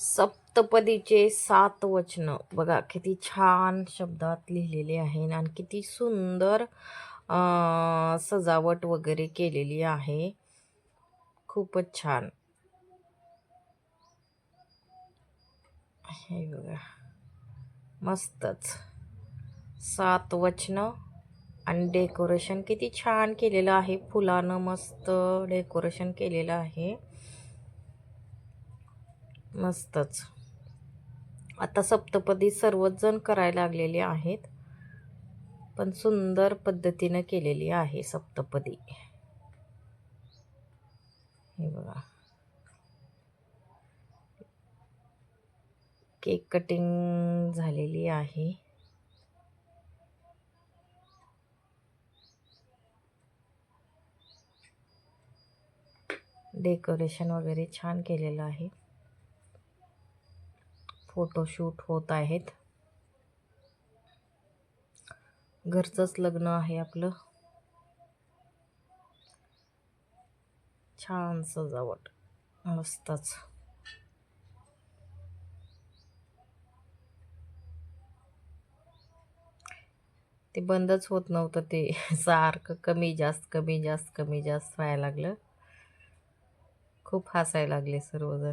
सप्तपदीचे सात वचन. बघा किती छान शब्दात लिहिलेले आहे आणि किती सुंदर सजावट वगैरे केलेली आहे. खूपच छान. हे बघा. मस्तच. सात वचनं आणि डेकोरेशन किती छान केलेलं आहे. फुलानं मस्त डेकोरेशन केलेलं आहे. मस्तच आता सप्तपदी सर्वच जण करायला लागलेले आहेत पण सुंदर पद्धतीनं केलेली आहे सप्तपदी. हे बघा. केक कटिंग झालेली आहे. डेकोरेशन वगैरे छान केलेलं आहे. फोटोशूट होत आहेत. घरचंच लग्न आहे आपलं. छान सजावट मस्तच. ते बंदच होत नव्हतं ते. सारखं कमी जास्त कमी जास्त कमी जास्त व्हायला लागलं. खूप हसायला लागले सर्वजण.